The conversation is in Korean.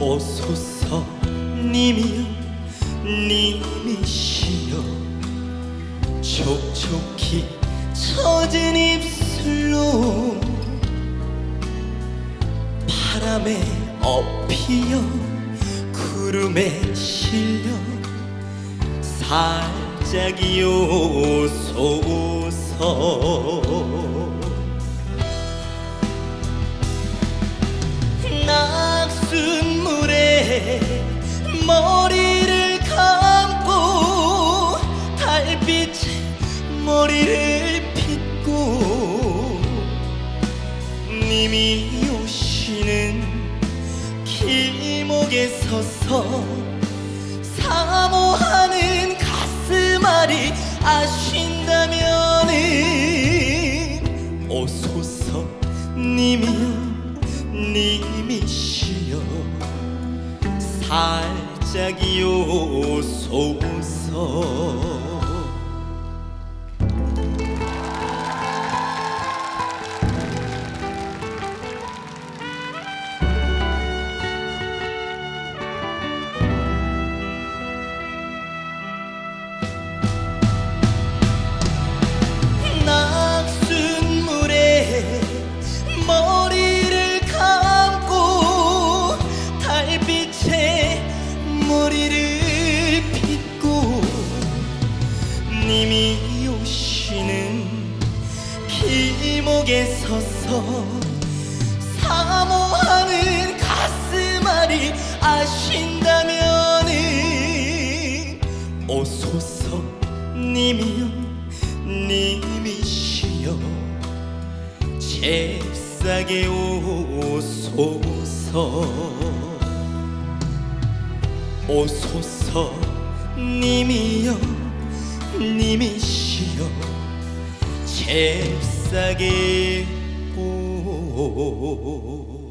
오소서 님이여 님이시여. 촉촉히 젖은 입술로 바람에 엎이여 구름에 실려 살짝이요 머리를 감고 달빛에 머리를 빗고 님이 오시는 길목에 서서 사모하는 가슴앓이 아신다면은 오소서 님이여 님이시여 살짝이요 소 님이 오시는 길목에 서서 사모하는 가슴앓이 아신다면은 오소서 님이여 님이시여. 잽싸게 오소서. 오소서 님이여 님이시여 잽싸게 오